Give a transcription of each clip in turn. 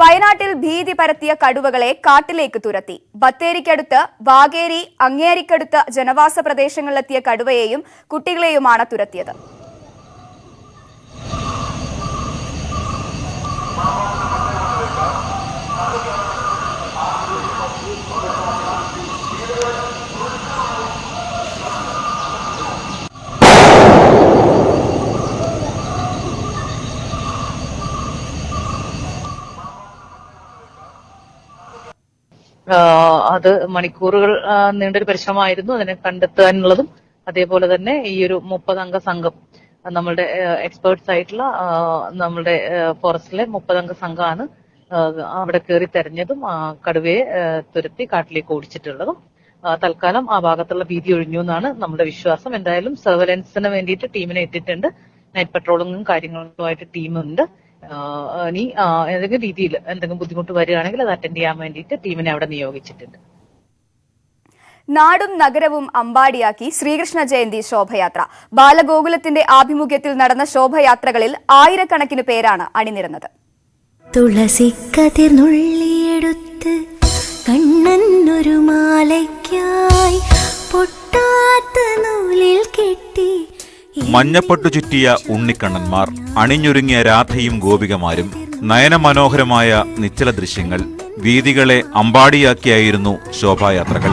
വയനാട്ടിൽ ഭീതി പരത്തിയ കടുവകളെ കാട്ടിലേക്ക് തുരത്തി. ബത്തേരിക്കടുത്ത് വാഗേരി അങ്ങേരിക്കടുത്ത് ജനവാസ പ്രദേശങ്ങളിലെത്തിയ കടുവയെയും കുട്ടികളെയുമാണ് തുരത്തിയത്. അത് മണിക്കൂറുകൾ നീണ്ടൊരു പരിശ്രമമായിരുന്നു. അതിനെ കണ്ടെത്താനുള്ളതും അതേപോലെ തന്നെ ഈ ഒരു മുപ്പതംഗ സംഘം നമ്മളുടെ എക്സ്പേർട്സ് ആയിട്ടുള്ള നമ്മളുടെ ഫോറസ്റ്റിലെ മുപ്പതംഗ സംഘമാണ് അവിടെ കയറി തെരഞ്ഞതും കടുവയെ തുരത്തി കാട്ടിലേക്ക് ഓടിച്ചിട്ടുള്ളതും. തൽക്കാലം ആ ഭാഗത്തുള്ള ഭീതി ഒഴിഞ്ഞു എന്നാണ് നമ്മുടെ വിശ്വാസം. എന്തായാലും സർവലൻസിന് വേണ്ടിയിട്ട് ടീമിനെ എത്തിയിട്ടുണ്ട്. നൈറ്റ് പട്രോളിങ്ങും കാര്യങ്ങളുമായിട്ട് ടീമുണ്ട് ഇനി ഏതെങ്കിലും രീതിയിൽ എന്തെങ്കിലും ബുദ്ധിമുട്ട് വരികയാണെങ്കിൽ അത് അറ്റൻഡ് ചെയ്യാൻ വേണ്ടിയിട്ട് ടീമിനെ അവിടെ നിയോഗിച്ചിട്ടുണ്ട്. നാടും നഗരവും അമ്പാടിയാക്കി ശ്രീകൃഷ്ണ ജയന്തി ശോഭയാത്ര. ബാലഗോകുലത്തിന്റെ ആഭിമുഖ്യത്തിൽ നടന്ന ശോഭയാത്രകളിൽ ആയിരക്കണക്കിന് പേരാണ് അണിനിരന്നത്. തുളസിക്കതിർന്നുള്ളിയെടുത്ത് കണ്ണനൊരു മാലയ്ക്കായി പൊട്ടാത്ത നൂലിൽ കെട്ടി മഞ്ഞപ്പട്ടു ചുറ്റിയ ഉണ്ണിക്കണ്ണന്മാർ അണിഞ്ഞൊരുങ്ങിയ രാധയും ഗോപികമാരും നയനമനോഹരമായ നിശ്ചല ദൃശ്യങ്ങൾ വീതികളെ അമ്പാടിയാക്കിയായിരുന്നു ശോഭായാത്രകൾ.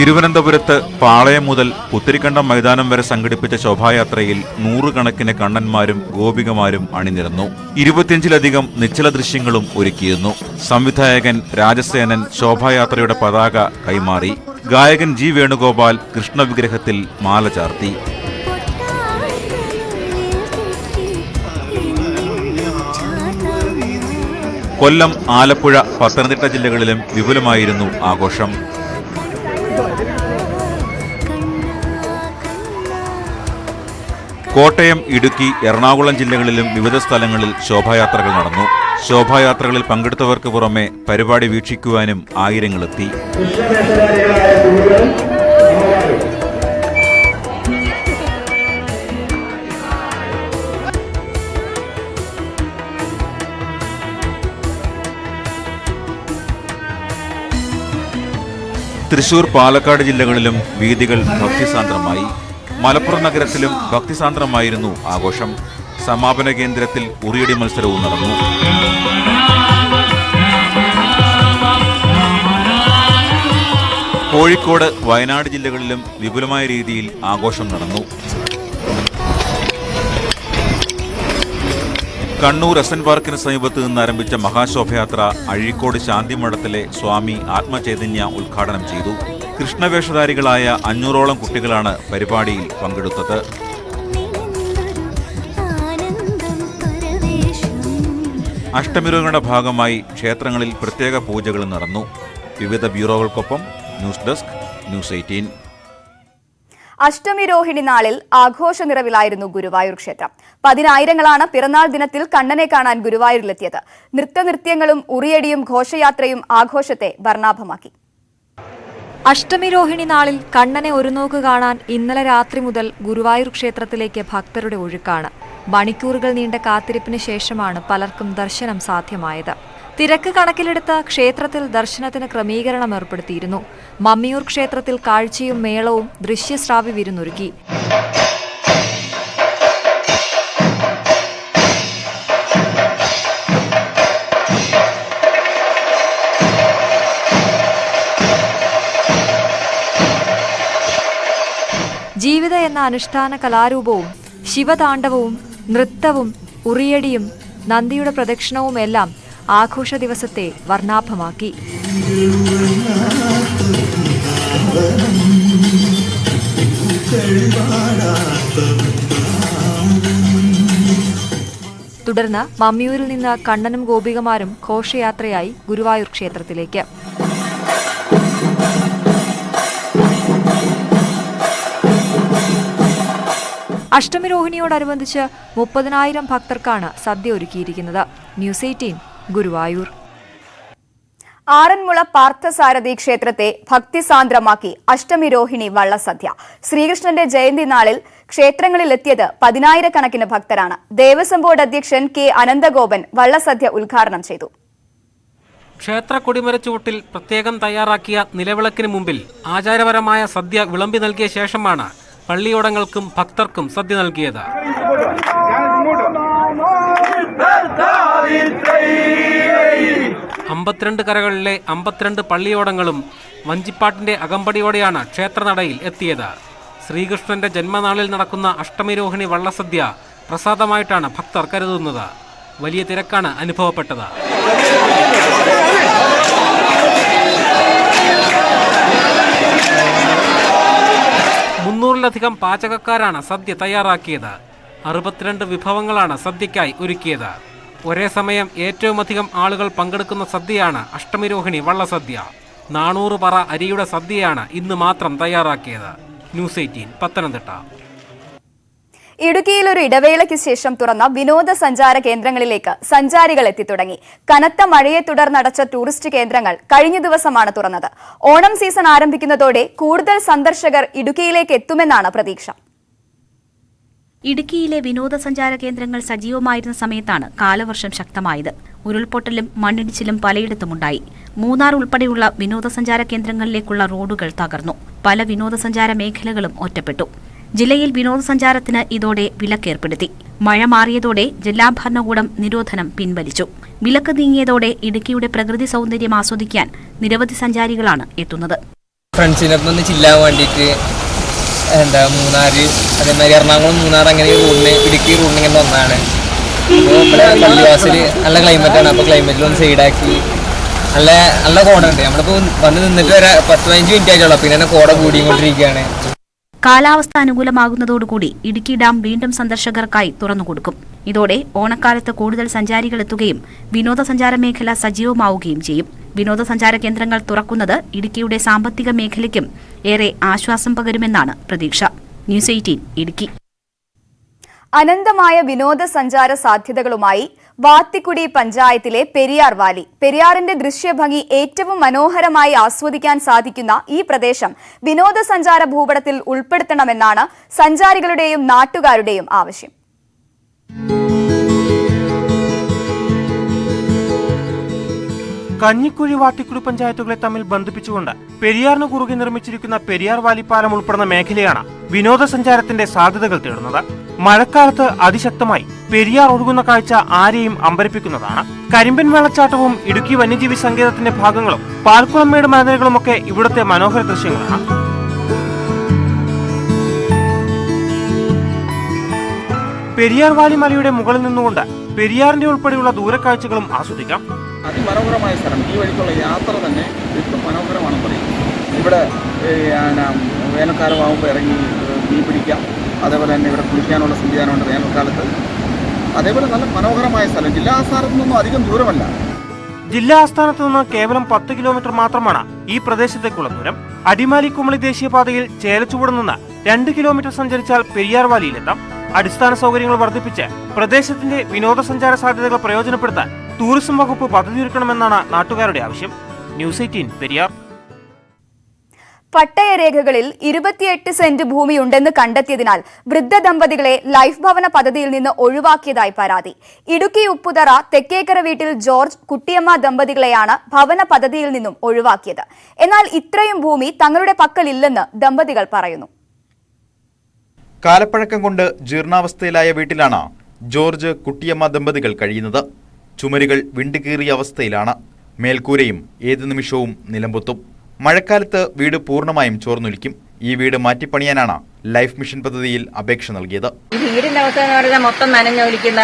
തിരുവനന്തപുരത്ത് പാളയം മുതൽ പുത്തിരിക്കണ്ടം മൈതാനം വരെ സംഘടിപ്പിച്ച ശോഭായാത്രയിൽ നൂറുകണക്കിന് കണ്ണന്മാരും ഗോപികമാരും അണിനിരന്നു. ഇരുപത്തിയഞ്ചിലധികം നിശ്ചല ദൃശ്യങ്ങളും ഒരുക്കിയിരുന്നു. സംവിധായകൻ രാജസേനൻ ശോഭായാത്രയുടെ പതാക കൈമാറി. ഗായകൻ ജി വേണുഗോപാൽ കൃഷ്ണവിഗ്രഹത്തിൽ മാല ചാർത്തി. കൊല്ലം ആലപ്പുഴ പത്തനംതിട്ട ജില്ലകളിലും വിപുലമായിരുന്നു ആഘോഷം. കോട്ടയം ഇടുക്കി എറണാകുളം ജില്ലകളിലും വിവിധ സ്ഥലങ്ങളിൽ ശോഭായാത്രകൾ നടന്നു. ശോഭായാത്രകളിൽ പങ്കെടുത്തവർക്ക് പുറമെ പരിപാടി വീക്ഷിക്കുവാനും ആയിരങ്ങളെത്തി. തൃശൂർ പാലക്കാട് ജില്ലകളിലും വീതികൾ ഭക്തിസാന്ദ്രമായി. മലപ്പുറം നഗരത്തിലും ഭക്തിസാന്ദ്രമായിരുന്നു ആഘോഷം. സമാപന കേന്ദ്രത്തിൽ ഉറിയടി മത്സരവും നടന്നു. കോഴിക്കോട് വയനാട് ജില്ലകളിലും വിപുലമായ രീതിയിൽ ആഘോഷം നടന്നു. കണ്ണൂർ എസ് എൻ പാർക്കിന് സമീപത്ത് നിന്ന് ആരംഭിച്ച മഹാശോഭയാത്ര അഴീക്കോട് ശാന്തിമഠത്തിലെ സ്വാമി ആത്മചൈതന്യ ഉദ്ഘാടനം ചെയ്തു. കൃഷ്ണവേഷധാരികളായ അഞ്ഞൂറോളം കുട്ടികളാണ് പരിപാടിയിൽ പങ്കെടുത്തത്. അഷ്ടമിരുകളുടെ ഭാഗമായി ക്ഷേത്രങ്ങളിൽ പ്രത്യേക പൂജകൾ നടന്നു. വിവിധ ബ്യൂറോകൾക്കൊപ്പം news desk news eighteen. Ashtamirohini നാളിൽ ആഘോഷ നിറവിലായിരുന്നു ഗുരുവായൂർ ക്ഷേത്രം. പതിനായിരങ്ങളാണ് പിറന്നാൾ ദിനത്തിൽ കണ്ണനെ കാണാൻ ഗുരുവായൂരിലെത്തിയത്. നൃത്തനൃത്യങ്ങളും ഉറിയടിയും ഘോഷയാത്രയും ആഘോഷത്തെ വർണാഭമാക്കി. അഷ്ടമിരോഹിണി നാളിൽ കണ്ണനെ ഒരു നോക്ക് കാണാൻ ഇന്നലെ രാത്രി മുതൽ ഗുരുവായൂർ ക്ഷേത്രത്തിലേക്ക് ഭക്തരുടെ ഒഴുക്കാണ്. മണിക്കൂറുകൾ നീണ്ട കാത്തിരിപ്പിന് ശേഷമാണ് പലർക്കും ദർശനം സാധ്യമായത്. തിരക്ക് കണക്കിലെടുത്ത് ക്ഷേത്രത്തിൽ ദർശനത്തിന് ക്രമീകരണം ഏർപ്പെടുത്തിയിരുന്നു. മമ്മിയൂർ ക്ഷേത്രത്തിൽ കാഴ്ചയും മേളവും ദൃശ്യശ്രാവ്യ വിരുന്നൊരുക്കി. ജീവിത എന്ന അനുഷ്ഠാന കലാരൂപവും ശിവതാണ്ഡവവും നൃത്തവും ഉറിയടിയും നന്ദിയുടെ പ്രദക്ഷിണവും എല്ലാം ആഘോഷ ദിവസത്തെ വർണാഭമാക്കി. തുടർന്ന് മമ്മിയൂരിൽ നിന്ന് കണ്ണനും ഗോപികമാരും ഘോഷയാത്രയായി ഗുരുവായൂർ ക്ഷേത്രത്തിലേക്ക്. അഷ്ടമിരോഹിണിയോടനുബന്ധിച്ച് മുപ്പതിനായിരം ഭക്തർക്കാണ് സദ്യ ഒരുക്കിയിരിക്കുന്നത്. News eighteen Guruvayur. Aranmula Parthasarathy ക്ഷേത്രത്തെ ഭക്തിസാന്ദ്രമാക്കി അഷ്ടമി രോഹിണി വള്ളസദ്യ. ശ്രീകൃഷ്ണന്റെ ജയന്തി നാളിൽ ക്ഷേത്രങ്ങളിലെത്തിയത് പതിനായിരക്കണക്കിന് ഭക്തരാണ്. ദേവസ്വം ബോർഡ് അധ്യക്ഷൻ കെ അനന്തഗോപൻ വള്ളസദ്യ ഉദ്ഘാടനം ചെയ്തു. ക്ഷേത്ര കൊടിമരച്ചുവട്ടിൽ പ്രത്യേകം തയ്യാറാക്കിയ നിലവിളക്കിന് മുമ്പിൽ ആചാരപരമായ സദ്യ വിളമ്പി നൽകിയ ശേഷമാണ് പള്ളിയോടങ്ങൾക്കും ഭക്തർക്കും സദ്യ നൽകിയത്. അമ്പത്തിരണ്ട് കരകളിലെ അമ്പത്തിരണ്ട് പള്ളിയോടങ്ങളും വഞ്ചിപ്പാട്ടിന്റെ അകമ്പടിയോടെയാണ് ക്ഷേത്രനടയിൽ എത്തിയത്. ശ്രീകൃഷ്ണന്റെ ജന്മനാളിൽ നടക്കുന്ന അഷ്ടമിരോഹിണി വള്ളസദ്യ പ്രസാദമായിട്ടാണ് ഭക്തർ കരുതുന്നത്. വലിയ തിരക്കാണ് അനുഭവപ്പെട്ടത്. മുന്നൂറിലധികം പാചകക്കാരാണ് സദ്യ തയ്യാറാക്കിയത്. അറുപത്തിരണ്ട് വിഭവങ്ങളാണ് സദ്യക്കായി ഒരുക്കിയത്. ഒരേ സമയം ഏറ്റവുമധികം ആളുകൾ പങ്കെടുക്കുന്ന സദ്യയാണ് അഷ്ടമിരോഹിണി വള്ളസദ്യ. നാനൂറ് പറ അരിയുടെ സദ്യയാണ് ഇന്ന് മാത്രം തയ്യാറാക്കിയത്. News eighteen Pathanamthitta. ഇടുക്കിയിൽ ഒരു ഇടവേളയ്ക്ക് ശേഷം തുറന്ന വിനോദസഞ്ചാര കേന്ദ്രങ്ങളിലേക്ക് സഞ്ചാരികൾ എത്തിത്തുടങ്ങി കനത്ത മഴയെ തുടർന്നടച്ച ടൂറിസ്റ്റ് കേന്ദ്രങ്ങൾ കഴിഞ്ഞ ദിവസമാണ് തുറന്നത്. ഓണം സീസൺ ആരംഭിക്കുന്നതോടെ കൂടുതൽ സന്ദർശകർ ഇടുക്കിയിലേക്ക് എത്തുമെന്നാണ് പ്രതീക്ഷ. ഇടുക്കിയിലെ വിനോദസഞ്ചാര കേന്ദ്രങ്ങൾ സജീവമായിരുന്ന സമയത്താണ് കാലവർഷം ശക്തമായത്. ഉരുൾപൊട്ടലും മണ്ണിടിച്ചിലും പലയിടത്തുമുണ്ടായി. മൂന്നാർ ഉൾപ്പെടെയുള്ള വിനോദസഞ്ചാര കേന്ദ്രങ്ങളിലേക്കുള്ള റോഡുകൾ തകർന്നു. പല വിനോദസഞ്ചാര മേഖലകളും ഒറ്റപ്പെട്ടു. ജില്ലയിൽ വിനോദസഞ്ചാരത്തിന് ഇതോടെ വിലക്കേർപ്പെടുത്തി. മഴ മാറിയതോടെ ജില്ലാ ഭരണകൂടം നിരോധനം പിൻവലിച്ചു. വിലക്ക് നീങ്ങിയതോടെ ഇടുക്കിയുടെ പ്രകൃതി സൗന്ദര്യം ആസ്വദിക്കാൻ നിരവധി സഞ്ചാരികളാണ് എത്തുന്നത്. എന്താ മൂന്നാറ് അതേമാതിരി എറണാകുളം മൂന്നാർ അങ്ങനെ റൂട്ടിന് ഇടുക്കി റൂട്ടിന് ഇങ്ങനെ വന്നതാണ്. പള്ളിവാസിൽ നല്ല ക്ലൈമറ്റാണ് അപ്പോൾ ക്ലൈമറ്റിൽ ഒന്ന് സൈഡാക്കി നല്ല നല്ല കോട ഉണ്ട്. നമ്മളിപ്പോൾ വന്ന് നിന്നിട്ട് വരെ പത്ത് പതിനഞ്ച് മിനിറ്റ് ആയിട്ടുള്ളൂ പിന്നെ കോട കൂടിയും കൂടിക്കൊണ്ടിരിക്കുകയാണ്. കാലാവസ്ഥ അനുകൂലമാകുന്നതോടുകൂടി ഇടുക്കി ഡാം വീണ്ടും സന്ദർശകർക്കായി തുറന്നുകൊടുക്കും. ഇതോടെ ഓണക്കാലത്ത് കൂടുതൽ സഞ്ചാരികൾ എത്തുകയും വിനോദസഞ്ചാര മേഖല സജീവമാവുകയും ചെയ്യും. വിനോദസഞ്ചാര കേന്ദ്രങ്ങൾ തുറക്കുന്നത് ഇടുക്കിയുടെ സാമ്പത്തിക മേഖലയ്ക്കും ഏറെ ആശ്വാസം പകരുമെന്നാണ് പ്രതീക്ഷ. News eighteen Idukki. അനന്തമായ വിനോദസഞ്ചാര സാധ്യതകളുമായി വാത്തിക്കുടി പഞ്ചായത്തിലെ പെരിയാർ വാലി. പെരിയാറിന്റെ ദൃശ്യഭംഗി ഏറ്റവും മനോഹരമായി ആസ്വദിക്കാൻ സാധിക്കുന്ന ഈ പ്രദേശം വിനോദസഞ്ചാര ഭൂപടത്തിൽ ഉൾപ്പെടുത്തണമെന്നാണ് സഞ്ചാരികളുടെയും നാട്ടുകാരുടെയും ആവശ്യം. കഞ്ഞിക്കുഴി വാട്ടിക്കുടി പഞ്ചായത്തുകളെ തമ്മിൽ ബന്ധിപ്പിച്ചുകൊണ്ട് പെരിയാറിന് കുറുകെ നിർമ്മിച്ചിരിക്കുന്ന പെരിയാർ വാലിപ്പാലം ഉൾപ്പെടുന്ന മേഖലയാണ് വിനോദസഞ്ചാരത്തിന്റെ സാധ്യതകൾ തേടുന്നത്. മഴക്കാലത്ത് അതിശക്തമായി പെരിയാർ ഒഴുകുന്ന കാഴ്ച ആരെയും അമ്പരപ്പിക്കുന്നതാണ്. കരിമ്പൻ വെള്ളച്ചാട്ടവും ഇടുക്കി വന്യജീവി സങ്കേതത്തിന്റെ ഭാഗങ്ങളും പാൽക്കുളമ്മേട് മലനിരകളുമൊക്കെ ഇവിടുത്തെ മനോഹര ദൃശ്യങ്ങളാണ്. പെരിയാർ വാലി മലയുടെ മുകളിൽ നിന്നുകൊണ്ട് പെരിയാറിന്റെ ഉൾപ്പെടെയുള്ള ദൂരക്കാഴ്ചകളും ആസ്വദിക്കാം. അതിമനോഹരമായ സ്ഥലം. ഈ വഴിക്കുള്ള യാത്ര തന്നെ ഏറ്റവും മനോഹരമാണെന്ന് പറയും. ഇവിടെ വേനൽക്കാലമാകുമ്പോൾ ഇറങ്ങി മീൻ പിടിക്കാം. അതേപോലെ തന്നെ ഇവിടെ കുളിക്കാനുള്ള സംവിധാനമുണ്ട് വേനൽക്കാലത്ത്. അതേപോലെ നല്ല മനോഹരമായ സ്ഥലം. ജില്ലാ ആസ്ഥാനത്തു നിന്നും അധികം ദൂരമല്ല. ജില്ലാ ആസ്ഥാനത്ത് നിന്ന് കേവലം പത്ത് കിലോമീറ്റർ മാത്രമാണ് ഈ പ്രദേശത്തേക്കുള്ള ദൂരം. അടിമാലി കുമളി ദേശീയപാതയിൽ ചേലച്ചുവട് നിന്ന് രണ്ട് കിലോമീറ്റർ സഞ്ചരിച്ചാൽ പെരിയാർ വാലിയിലെത്താം. അടിസ്ഥാന സൗകര്യങ്ങൾ വർദ്ധിപ്പിച്ച് പ്രദേശത്തിന്റെ വിനോദസഞ്ചാര സാധ്യതകൾ പ്രയോജനപ്പെടുത്താൻ ടൂറിസം വകുപ്പ് പദ്ധതിയൊരുക്കണമെന്നാണ് നാട്ടുകാരുടെ ആവശ്യം. News eighteen Periyar. പട്ടയരേഖകളിൽ ഇരുപത്തിയെട്ട് സെന്റ് ഭൂമിയുണ്ടെന്ന് കണ്ടെത്തിയതിനാൽ വൃദ്ധ ദമ്പതികളെ ലൈഫ് ഭവന പദ്ധതിയിൽ നിന്ന് ഒഴിവാക്കിയതായി പരാതി. ഇടുക്കി ഉപ്പുതറ തെക്കേക്കര വീട്ടിൽ ജോർജ് കുട്ടിയമ്മ ദമ്പതികളെയാണ് ഭവന പദ്ധതിയിൽ നിന്നും ഒഴിവാക്കിയത്. എന്നാൽ ഇത്രയും ഭൂമി തങ്ങളുടെ പക്കലില്ലെന്ന് ദമ്പതികൾ പറയുന്നു. കാലപ്പഴക്കം കൊണ്ട് ജീർണാവസ്ഥയിലായ വീട്ടിലാണ് ജോർജ് കുട്ടിയമ്മ ദമ്പതികൾ കഴിയുന്നത്. ചുമരുകൾ വിണ്ടുകീറിയ അവസ്ഥയിലാണ്. മേൽക്കൂരയും ഏതു നിമിഷവും നിലമ്പൊത്തും മഴക്കാലത്ത് വീട് പൂർണമായും ചോർന്നൊലിക്കും. ഈ വീട് മാറ്റിപ്പണിയാനാണ് ലൈഫ് മിഷൻ പദ്ധതിയിൽ അപേക്ഷ നൽകിയത്. വീടിന്റെ അവസ്ഥ എന്ന് പറയുന്നത് മൊത്തം നനഞ്ഞൊലിക്കുന്ന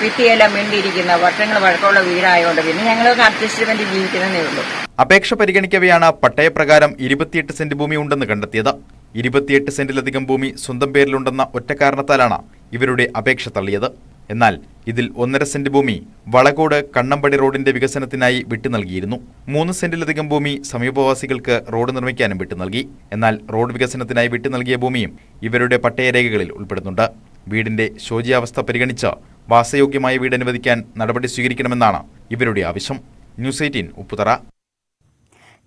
ഭിത്തിയെല്ലാം മിണ്ടിയിരിക്കുന്ന വർഷങ്ങൾ വഴക്കമുള്ള വീടായതുകൊണ്ട് പിന്നെ ഞങ്ങൾ അഡ്ജസ്റ്റ്മെന്റ് ജീവിക്കുന്നതേ ഉള്ളൂ. അപേക്ഷ പരിഗണിക്കവെയാണ് പട്ടയപ്രകാരം ഇരുപത്തിയെട്ട് സെന്റ് ഭൂമി ഉണ്ടെന്ന് കണ്ടെത്തിയത്. ഇരുപത്തിയെട്ട് സെന്റിലധികം ഭൂമി സ്വന്തം പേരിലുണ്ടെന്ന ഒറ്റ കാരണത്താലാണ് ഇവരുടെ അപേക്ഷ തള്ളിയത്. എന്നാൽ ഇതിൽ ഒന്നര സെന്റ് ഭൂമി വളകോട് കണ്ണമ്പടി റോഡിന്റെ വികസനത്തിനായി വിട്ടു നൽകിയിരുന്നു. മൂന്ന് സെന്റിലധികം ഭൂമി സമീപവാസികൾക്ക് റോഡ് നിർമ്മിക്കാനും വിട്ടു നൽകി. എന്നാൽ റോഡ് വികസനത്തിനായി വിട്ടു നൽകിയ ഭൂമിയും ഇവരുടെ പട്ടയരേഖകളിൽ ഉൾപ്പെടുന്നുണ്ട്. വീടിന്റെ ശോചിയാവസ്ഥ പരിഗണിച്ച് വാസയോഗ്യമായ വീട് അനുവദിക്കാൻ നടപടി സ്വീകരിക്കണമെന്നാണ് ഇവരുടെ ആവശ്യം. News eighteen Upputhara.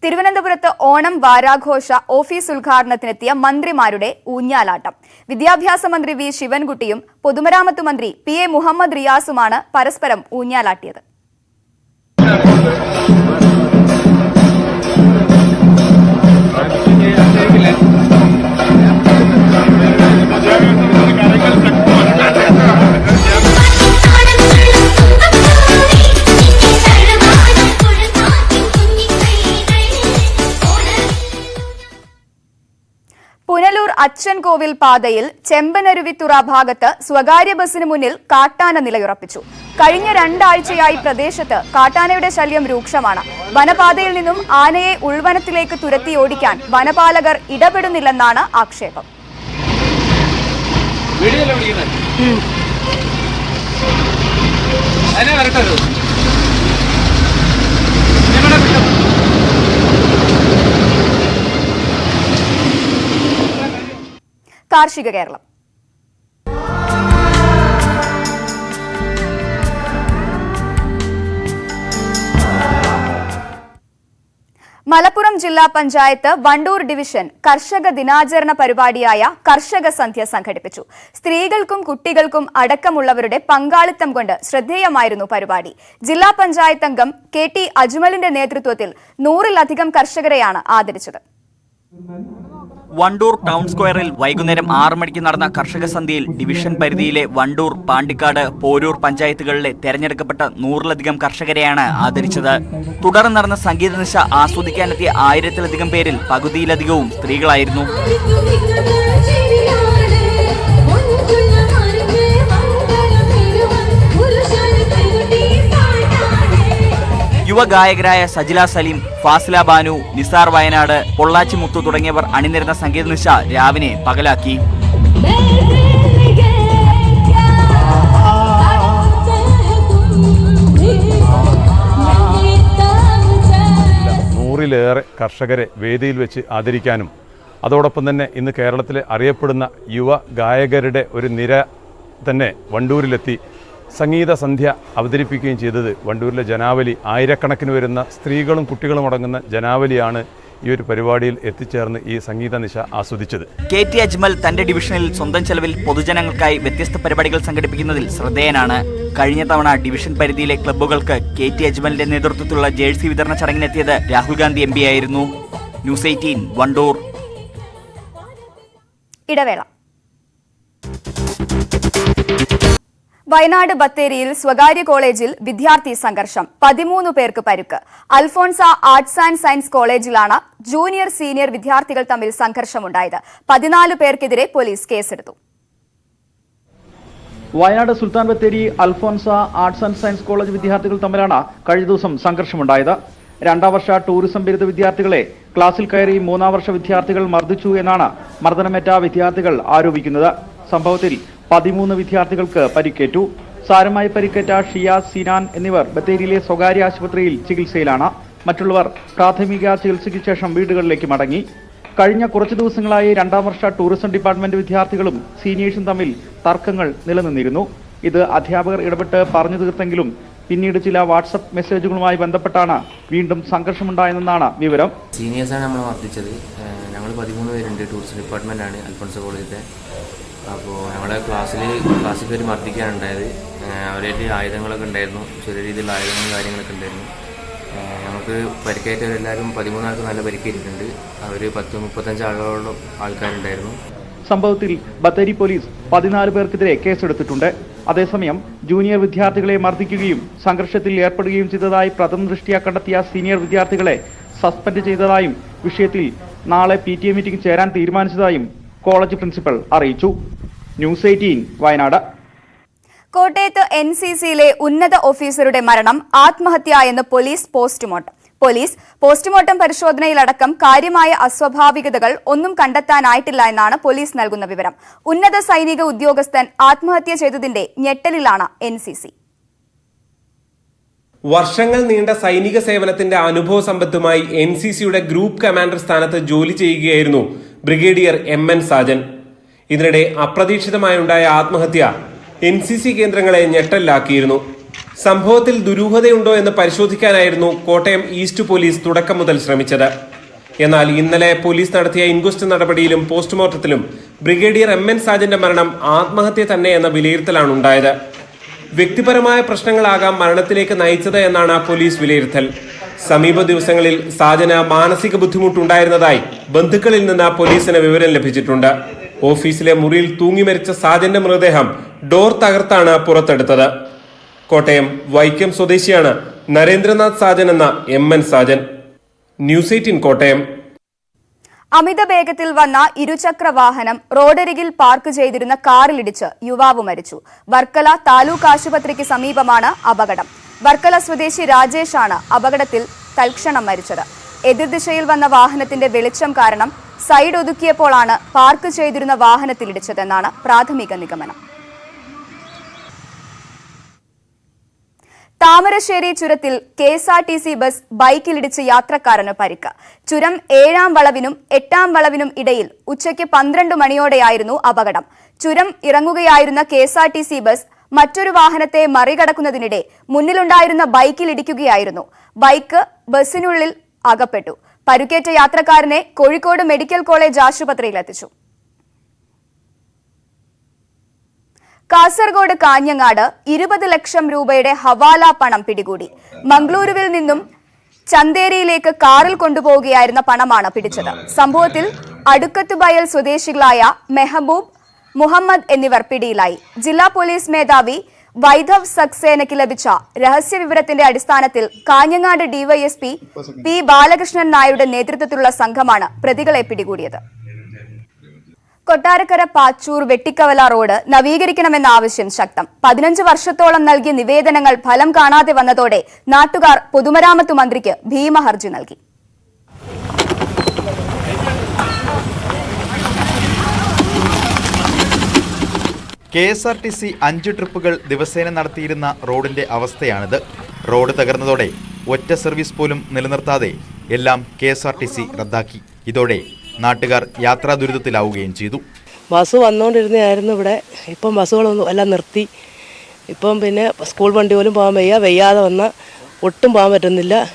തിരുവനന്തപുരത്ത് ഓണം വാരാഘോഷ ഓഫീസ് ഉദ്ഘാടനത്തിനെത്തിയ മന്ത്രിമാരുടെ ഊഞ്ഞാലാട്ടം. വിദ്യാഭ്യാസ മന്ത്രി വി ശിവൻകുട്ടിയും പൊതുമരാമത്ത് മന്ത്രി പി എ മുഹമ്മദ് റിയാസുമാണ് പരസ്പരം ഊഞ്ഞാലാട്ടിയത്. പുനലൂർ അച്ചൻകോവിൽ പാതയിൽ ചെമ്പനരുവിത്തുറ ഭാഗത്ത് സ്വകാര്യ ബസിന് മുന്നിൽ കാട്ടാന നിലയുറപ്പിച്ചു. കഴിഞ്ഞ രണ്ടാഴ്ചയായി പ്രദേശത്ത് കാട്ടാനയുടെ ശല്യം രൂക്ഷമാണ്. വനപാതയിൽ നിന്നും ആനയെ ഉൾവനത്തിലേക്ക് തുരത്തി ഓടിക്കാൻ വനപാലകർ ഇടപെടുന്നില്ലെന്നാണ് ആക്ഷേപം. കാർഷിക കേരളം. മലപ്പുറം ജില്ലാ പഞ്ചായത്ത് വണ്ടൂർ ഡിവിഷൻ കർഷക ദിനാചരണ പരിപാടിയായ കർഷക സന്ധ്യ സംഘടിപ്പിച്ചു. സ്ത്രീകൾക്കും കുട്ടികൾക്കും അടക്കമുള്ളവരുടെ പങ്കാളിത്തം കൊണ്ട് ശ്രദ്ധേയമായിരുന്നു പരിപാടി. ജില്ലാ പഞ്ചായത്ത് അംഗം കെ ടി അജ്മലിന്റെ നേതൃത്വത്തിൽ നൂറിലധികം കർഷകരെയാണ് ആദരിച്ചത്. വണ്ടൂർ ടൗൺ സ്ക്വയറിൽ വൈകുന്നേരം ആറു മണിക്ക് നടന്ന കർഷക സന്ധ്യയിൽ ഡിവിഷൻ പരിധിയിലെ വണ്ടൂർ പാണ്ടിക്കാട് പോരൂർ പഞ്ചായത്തുകളിലെ തെരഞ്ഞെടുക്കപ്പെട്ട നൂറിലധികം കർഷകരെയാണ് ആദരിച്ചത്. തുടർന്ന് നടന്ന സംഗീത നിശ ആസ്വദിക്കാനെത്തിയ ആയിരത്തിലധികം പേരിൽ പകുതിയിലധികവും സ്ത്രീകളായിരുന്നു. യുവഗായകരായ സജില സലീം ഫാസില ബാനു നിസാർ വയനാട് പൊള്ളാച്ചി മുത്തു തുടങ്ങിയവർ അണിനിരുന്ന സംഗീത നിശ രാവിനെ പകലാക്കി. നൂറിലേറെ കർഷകരെ വേദിയിൽ വെച്ച് ആദരിക്കാനും അതോടൊപ്പം തന്നെ ഇന്ന് കേരളത്തിലെ അറിയപ്പെടുന്ന യുവ ഗായകരുടെ ഒരു നിര തന്നെ വണ്ടൂരിലെത്തി. സംഗീത സന്ധ്യ അവതരിപ്പിക്കുകയും ചെയ്തത് വണ്ടൂരിലെ ജനാവലി. ആയിരക്കണക്കിന് വരുന്ന സ്ത്രീകളും കുട്ടികളും അടങ്ങുന്ന ജനാവലിയാണ് ഈ ഒരു പരിപാടിയിൽ എത്തിച്ചേർന്ന് ഈ സംഗീത നിശ ആസ്വദിച്ചത്. കെ ടി അജ്മൽ തന്റെ ഡിവിഷനിൽ സ്വന്തം ചെലവിൽ പൊതുജനങ്ങൾക്കായി വ്യത്യസ്ത പരിപാടികൾ സംഘടിപ്പിക്കുന്നതിൽ ശ്രദ്ധേയനാണ്. കഴിഞ്ഞ തവണ ഡിവിഷൻ പരിധിയിലെ ക്ലബ്ബുകൾക്ക് കെ ടി അജ്മലിന്റെ നേതൃത്വത്തിലുള്ള ജേഴ്സി വിതരണ ചടങ്ങിനെത്തിയത് രാഹുൽ ഗാന്ധി എം ആയിരുന്നു. News eighteen Wandoor. ഇടവേള. വയനാട് ബത്തേരിയിൽ സ്വകാര്യ കോളേജിൽ വിദ്യാർത്ഥി സംഘർഷം. പതിമൂന്ന് പേർക്ക് പരുക്ക്. അൽഫോൺസ ആർട്സ് ആൻഡ് സയൻസ് കോളേജിലാണ് ജൂനിയർ സീനിയർ വിദ്യാർത്ഥികൾ തമ്മിൽ സംഘർഷമുണ്ടായത്. പതിനാല് പേർക്കെതിരെ പോലീസ് കേസെടുത്തു. Wayanad Sultan Bathery Alphonsa arts and science college വിദ്യാർത്ഥികൾ തമ്മിലാണ് കഴിഞ്ഞ ദിവസം സംഘർഷമുണ്ടായത്. രണ്ടാം വർഷ ടൂറിസം ബിരുദ വിദ്യാർത്ഥികളെ ക്ലാസ്സിൽ കയറി മൂന്നാം വർഷ വിദ്യാർത്ഥികൾ മർദ്ദിച്ചു എന്നാണ് മർദ്ദനമേറ്റ വിദ്യാർത്ഥികൾ ആരോപിക്കുന്നത്. സംഭവത്തിൽ പതിമൂന്ന് വിദ്യാർത്ഥികൾക്ക് പരിക്കേറ്റു. സാരമായി പരിക്കേറ്റ ഷിയാസ് സിനാൻ എന്നിവർ ബത്തേരിയിലെ സ്വകാര്യ ആശുപത്രിയിൽ ചികിത്സയിലാണ്. മറ്റുള്ളവർ പ്രാഥമിക ചികിത്സയ്ക്ക് ശേഷം വീടുകളിലേക്ക് മടങ്ങി. കഴിഞ്ഞ കുറച്ചു ദിവസങ്ങളായി രണ്ടാം വർഷ ടൂറിസം ഡിപ്പാർട്ട്മെന്റ് വിദ്യാർത്ഥികളും സീനിയേഴ്സും തമ്മിൽ തർക്കങ്ങൾ നിലനിന്നിരുന്നു. ഇത് അധ്യാപകർ ഇടപെട്ട് പറഞ്ഞു തീർത്തെങ്കിലും പിന്നീട് ചില വാട്സപ്പ് മെസ്സേജുകളുമായി ബന്ധപ്പെട്ടാണ് വീണ്ടും സംഘർഷമുണ്ടായതെന്നാണ് വിവരം. സീനിയേഴ്സാണ് നമ്മൾ വർദ്ധിച്ചത്. ഞങ്ങൾ പതിമൂന്ന് പേരുണ്ട് ടൂറിസം ഡിപ്പാർട്ട്മെന്റ് ആണ് അൽഫോൺസോ കോളേജിലെ അപ്പോൾ ഞങ്ങളുടെ ക്ലാസ്സിൽ ക്ലാസ്സിൽ കയറി മർദ്ദിക്കാനുണ്ടായത് അവരായിട്ട് ആയുധങ്ങളൊക്കെ ഉണ്ടായിരുന്നു. ചെറിയ രീതിയിലുള്ള ആയുധങ്ങളും കാര്യങ്ങളൊക്കെ ഉണ്ടായിരുന്നു. ഞങ്ങൾക്ക് പരിക്കേറ്റവരെല്ലാവരും പതിമൂന്നാൾക്ക് നല്ല പരിക്കേറ്റിട്ടുണ്ട്. അവർ പത്ത് മുപ്പത്തഞ്ച് ആളുകളോളം ആൾക്കാരുണ്ടായിരുന്നു. സംഭവത്തിൽ ബത്തേരി പോലീസ് പതിനാല് പേർക്കെതിരെ കേസെടുത്തിട്ടുണ്ട്. അതേസമയം ജൂനിയർ വിദ്യാർത്ഥികളെ മർദ്ദിക്കുകയും സംഘർഷത്തിൽ ഏർപ്പെടുകയും ചെയ്തതായി പ്രഥമ ദൃഷ്ടിയാ കണ്ടെത്തിയ സീനിയർ വിദ്യാർത്ഥികളെ സസ്പെൻഡ് ചെയ്തതായും വിഷയത്തിൽ നാളെ പി ടി എ മീറ്റിംഗ് ചേരാൻ തീരുമാനിച്ചതായും കോളേജ് പ്രിൻസിപ്പൽ അറിയിച്ചു. News eighteen Wayanad. കോട്ടയത്ത് എൻ സി സിയിലെ ഉന്നത ഓഫീസറുടെ മരണം ആത്മഹത്യ എന്ന് പോലീസ് പോസ്റ്റ്മോർട്ടം. പോലീസ് പോസ്റ്റ്മോർട്ടം പരിശോധനയിലടക്കം കാര്യമായ അസ്വാഭാവികതകൾ ഒന്നും കണ്ടെത്താനായിട്ടില്ല എന്നാണ് പോലീസ് നൽകുന്ന വിവരം. ഉന്നത സൈനിക ഉദ്യോഗസ്ഥൻ ആത്മഹത്യ ചെയ്തതിന്റെ ഞെട്ടലിലാണ് എൻ വർഷങ്ങൾ നീണ്ട സൈനിക സേവനത്തിന്റെ അനുഭവ സമ്പത്തുമായി എൻ സി സിയുടെ ഗ്രൂപ്പ് കമാൻഡർ സ്ഥാനത്ത് ജോലി ചെയ്യുകയായിരുന്നു ബ്രിഗേഡിയർ എം എൻ സാജൻ. ഇതിനിടെ അപ്രതീക്ഷിതമായുണ്ടായ ആത്മഹത്യ എൻ സി സി കേന്ദ്രങ്ങളെ ഞെട്ടലിലാക്കിയിരുന്നു. സംഭവത്തിൽ ദുരൂഹതയുണ്ടോ എന്ന് പരിശോധിക്കാനായിരുന്നു കോട്ടയം ഈസ്റ്റ് പോലീസ് തുടക്കം മുതൽ ശ്രമിച്ചത്. എന്നാൽ ഇന്നലെ പോലീസ് നടത്തിയ ഇൻക്വസ്റ്റ് നടപടിയിലും പോസ്റ്റ്മോർട്ടത്തിലും ബ്രിഗേഡിയർ എം എൻ സാജന്റെ മരണം ആത്മഹത്യ തന്നെ എന്ന വിലയിരുത്തലാണ് ഉണ്ടായത്. വ്യക്തിപരമായ പ്രശ്നങ്ങളാകാം മരണത്തിലേക്ക് നയിച്ചത് എന്നാണ് പോലീസ് വിലയിരുത്തൽ. സമീപ ദിവസങ്ങളിൽ സാജന മാനസിക ബുദ്ധിമുട്ടുണ്ടായിരുന്നതായി ബന്ധുക്കളിൽ നിന്ന് പോലീസിന് വിവരം ലഭിച്ചിട്ടുണ്ട്. ഓഫീസിലെ മുറിയിൽ തൂങ്ങി മരിച്ച സാജന്റെ മൃതദേഹം ഡോർ തകർത്താണ് പുറത്തെടുത്തത്. കോട്ടയം വൈക്കം സ്വദേശിയാണ് നരേന്ദ്രനാഥ് സാജൻ എന്ന M N Sajan. News eighteen Kottayam. അമിത വേഗത്തിൽ വന്ന ഇരുചക്ര വാഹനം റോഡരികിൽ പാർക്ക് ചെയ്തിരുന്ന കാറിലിടിച്ച് യുവാവ് മരിച്ചു. വർക്കല താലൂക്ക് ആശുപത്രിക്ക് സമീപമാണ് അപകടം. വർക്കല സ്വദേശി രാജേഷാണ് അപകടത്തിൽ തൽക്ഷണം മരിച്ചത്. എതിർദിശയിൽ വന്ന വാഹനത്തിന്റെ വെളിച്ചം കാരണം സൈഡ് ഒതുക്കിയപ്പോഴാണ് പാർക്ക് ചെയ്തിരുന്ന വാഹനത്തിലിടിച്ചതെന്നാണ് പ്രാഥമിക നിഗമനം. താമരശ്ശേരി ചുരത്തിൽ K S R T C bus ബൈക്കിലിടിച്ച് യാത്രക്കാരന് പരിക്ക്. ചുരം ഏഴാം വളവിനും എട്ടാം വളവിനും ഇടയിൽ ഉച്ചയ്ക്ക് പന്ത്രണ്ട് മണിയോടെയായിരുന്നു അപകടം. ചുരം ഇറങ്ങുകയായിരുന്ന K S R T C bus മറ്റൊരു വാഹനത്തെ മറികടക്കുന്നതിനിടെ മുന്നിലുണ്ടായിരുന്ന ബൈക്കിലിടിക്കുകയായിരുന്നു. ബൈക്ക് ബസ്സിനുള്ളിൽ അകപ്പെട്ടു. പരുക്കേറ്റ യാത്രക്കാരനെ കോഴിക്കോട് മെഡിക്കൽ കോളേജ് ആശുപത്രിയിൽ എത്തിച്ചു കാസർഗോഡ് കാഞ്ഞങ്ങാട് ഇരുപത് ലക്ഷം രൂപയുടെ ഹവാല പണം പിടികൂടി. മംഗളൂരുവിൽ നിന്നും ചന്തേരിയിലേക്ക് കാറിൽ കൊണ്ടുപോവുകയായിരുന്ന പണമാണ് പിടിച്ചത്. സംഭവത്തിൽ അടുക്കത്തുബയൽ സ്വദേശികളായ മെഹബൂബ് മുഹമ്മദ് എന്നിവർ പിടിയിലായി. ജില്ലാ പോലീസ് മേധാവി വൈധവ് സക്സേനയ്ക്ക് ലഭിച്ച രഹസ്യ വിവരത്തിന്റെ അടിസ്ഥാനത്തിൽ കാഞ്ഞങ്ങാട് ഡിവൈഎസ്പി പി ബാലകൃഷ്ണൻ നായരുടെ നേതൃത്വത്തിലുള്ള സംഘമാണ് പ്രതികളെ പിടികൂടിയത്. കൊട്ടാരക്കര പാച്ചൂർ വെട്ടിക്കവല റോഡ് നവീകരിക്കണമെന്ന ആവശ്യം ശക്തം. പതിനഞ്ച് വർഷത്തോളം നൽകിയ നിവേദനങ്ങൾ ഫലം കാണാതെ വന്നതോടെ നാട്ടുകാർ പൊതുമരാമത്ത് മന്ത്രിക്ക് ഭീമഹർജി നൽകി. K S R T C അഞ്ച് ട്രിപ്പുകൾ ദിവസേന നടത്തിയിരുന്ന റോഡിന്റെ അവസ്ഥയാണിത്. റോഡ് തകർന്നതോടെ ഒറ്റ സർവീസ് പോലും നിലനിർത്താതെ എല്ലാം കെ റദ്ദാക്കി. ഇതോടെ നാട്ടുകാർ യാത്രാ ദുരിതത്തിലാവുകയും ചെയ്തു. ബസ് വന്നുകൊണ്ടിരുന്നതായിരുന്നു ഇവിടെ. ഇപ്പം ബസ്സുകളൊന്നും എല്ലാം നിർത്തി. ഇപ്പം പിന്നെ സ്കൂൾ വണ്ടി പോലും പോകാൻ വയ്യ. വയ്യാതെ വന്ന ഒട്ടും പോകാൻ പറ്റുന്നില്ല.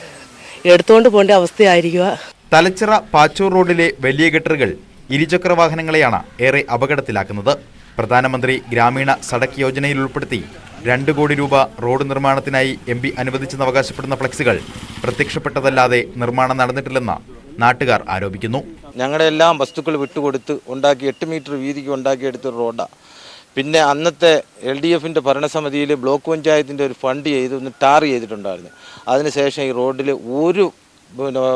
എടുത്തുകൊണ്ട് പോകേണ്ട അവസ്ഥയായിരിക്കുക. തലച്ചിറ പാച്ചൂർ റോഡിലെ വലിയ ഗട്ടറുകൾ ഇരുചക്ര വാഹനങ്ങളെയാണ് ഏറെ അപകടത്തിലാക്കുന്നത്. പ്രധാനമന്ത്രി ഗ്രാമീണ സടക്ക് യോജനയിൽ ഉൾപ്പെടുത്തി രണ്ട് കോടി രൂപ റോഡ് നിർമ്മാണത്തിനായി എം പി അനുവദിച്ചെന്ന് അവകാശപ്പെടുന്ന ഫ്ലക്സുകൾ പ്രത്യക്ഷപ്പെട്ടതല്ലാതെ നിർമ്മാണം നടന്നിട്ടില്ലെന്ന് നാട്ടുകാർ ആരോപിക്കുന്നു. ഞങ്ങളുടെ എല്ലാം വസ്തുക്കൾ വിട്ടുകൊടുത്ത് ഉണ്ടാക്കി എട്ട് മീറ്റർ വീതിക്ക് ഉണ്ടാക്കിയെടുത്ത റോഡാണ് പിന്നെ അന്നത്തെ എൽ ഡി എഫിന്റെ ഭരണസമിതിയിൽ ബ്ലോക്ക് പഞ്ചായത്തിന്റെ ഒരു ഫണ്ട് ചെയ്ത് ഒന്ന് ടാർ ചെയ്തിട്ടുണ്ടായിരുന്നു. അതിനുശേഷം ഈ റോഡിൽ ഒരു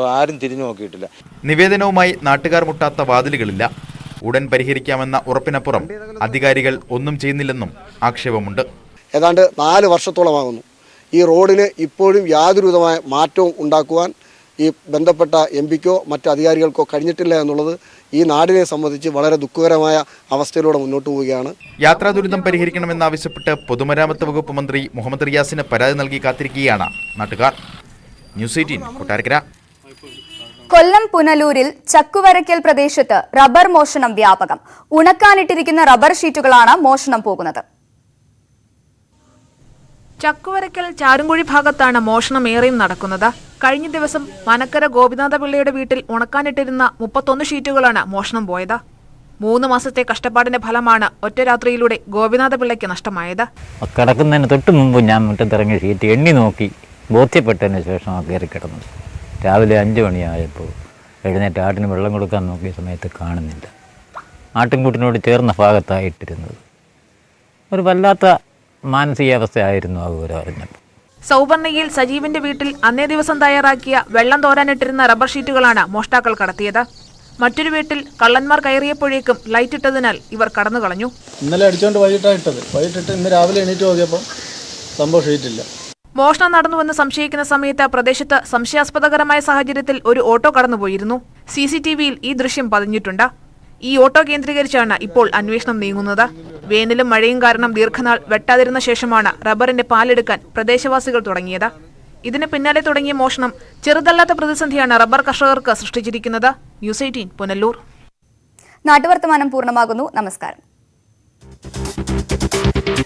ആരും തിരിഞ്ഞു നോക്കിയിട്ടില്ല. നിവേദനവുമായി നാട്ടുകാർ മുട്ടാത്ത വാതിലുകളില്ല. ഉടൻ പരിഹരിക്കാമെന്ന ഉറപ്പിനപ്പുറം അധികാരികൾ ഒന്നും ചെയ്യുന്നില്ലെന്നും ആക്ഷേപമുണ്ട്. ഏതാണ്ട് നാല് വർഷത്തോളമാകുന്നു. ഈ റോഡിന് ഇപ്പോഴും യാതൊരുവിധമായ മാറ്റവും ഉണ്ടാക്കുവാൻ ഈ ബന്ധപ്പെട്ട എം പിക്കോ മറ്റ് അധികാരികൾക്കോ കഴിഞ്ഞിട്ടില്ല എന്നുള്ളത് ഈ നാടിനെ സംബന്ധിച്ച് വളരെ ദുഃഖകരമായ അവസ്ഥയിലൂടെ മുന്നോട്ട് പോവുകയാണ്. യാത്രാ ദുരിതം പരിഹരിക്കണമെന്നാവശ്യപ്പെട്ട് പൊതുമരാമത്ത് വകുപ്പ് മന്ത്രി മുഹമ്മദ് റിയാസിന് പരാതി നൽകി കാത്തിരിക്കുകയാണ്. നാട്ടുകാർ. News Eighteen Kottarakkara. കൊല്ലം പുനലൂരിൽ ചക്കുവരയ്ക്കൽ പ്രദേശത്ത് റബ്ബർ മോഷണം വ്യാപകം. ഉണക്കാനിട്ടിരിക്കുന്ന റബ്ബർ ഷീറ്റുകളാണ് മോഷണം പോകുന്നത്. ചക്കുവരയ്ക്കൽ ചാരുംകുഴി ഭാഗത്താണ് മോഷണം ഏറെയും നടക്കുന്നത്. കഴിഞ്ഞ ദിവസം മനക്കര ഗോപിനാഥ പിള്ളയുടെ വീട്ടിൽ ഉണക്കാനിട്ടിരുന്ന മുപ്പത്തൊന്ന് ഷീറ്റുകളാണ് മോഷണം പോയത്. മൂന്ന് മാസത്തെ കഷ്ടപ്പാടിന്റെ ഫലമാണ് ഒറ്റ രാത്രിയിലൂടെ ഗോപിനാഥ പിള്ളയ്ക്ക് നഷ്ടമായത്. കിടക്കുന്നതിന് തൊട്ട് മുമ്പ് ഞാൻ മുറ്റത്തിറങ്ങി ഷീറ്റ് എണ്ണി നോക്കി ബോധ്യപ്പെട്ടതിന് ശേഷം കയറി കിടന്നു രാവിലെ അഞ്ച് മണിയായപ്പോൾ എഴുന്നേറ്റ് ആട്ടിന് വെള്ളം കൊടുക്കാൻ നോക്കിയ സമയത്ത് കാണുന്നില്ല. ആട്ടിൻകൂട്ടിനോട് ചേർന്ന ഭാഗത്തായിട്ടിരുന്നത്. ഒരു വല്ലാത്ത മാനസികാവസ്ഥയായിരുന്നു ആ ഒരു അറിഞ്ഞപ്പോൾ. സൗവർണയിൽ സജീവിന്റെ വീട്ടിൽ അന്നേ ദിവസം തയ്യാറാക്കിയ വെള്ളം തോരാനിട്ടിരുന്ന റബ്ബർ ഷീറ്റുകളാണ് മോഷ്ടാക്കൾ കടത്തിയത്. മറ്റൊരു വീട്ടിൽ കള്ളന്മാർ കയറിയപ്പോഴേക്കും ലൈറ്റ് ഇട്ടതിനാൽ ഇവർ കടന്നു കളഞ്ഞു. ഇന്നലെ അടിച്ചുകൊണ്ട് വൈകിട്ടാണ് ഇട്ടത്. വൈകിട്ടിട്ട് ഇന്ന് രാവിലെ എണീറ്റ് നോക്കിയപ്പോൾ സംഭവം ഷീറ്റില്ല. മോഷണം നടന്നുവെന്ന് സംശയിക്കുന്ന സമയത്ത് പ്രദേശത്ത് സംശയാസ്പദകരമായ സാഹചര്യത്തിൽ ഒരു ഓട്ടോ കടന്നുപോയിരുന്നു. സി സി ടി വിയിൽ ഈ ദൃശ്യം പതിഞ്ഞിട്ടുണ്ട്. ഈ ഓട്ടോ കേന്ദ്രീകരിച്ചാണ് ഇപ്പോൾ അന്വേഷണം നീങ്ങുന്നത്. വേനലും മഴയും കാരണം ദീർഘനാൾ വെട്ടാതിരുന്ന ശേഷമാണ് റബ്ബറിന്റെ പാലെടുക്കാൻ പ്രദേശവാസികൾ തുടങ്ങിയത്. ഇതിന് പിന്നാലെ തുടങ്ങിയ മോഷണം ചെറുതല്ലാത്ത പ്രതിസന്ധിയാണ് റബ്ബർ കർഷകർക്ക് സൃഷ്ടിച്ചിരിക്കുന്നത്. ന്യൂസ് എയ്റ്റീൻ പുനല്ലൂർ നാട്ടുവർത്തമാനം പൂർണമാകുന്നു. നമസ്കാരം.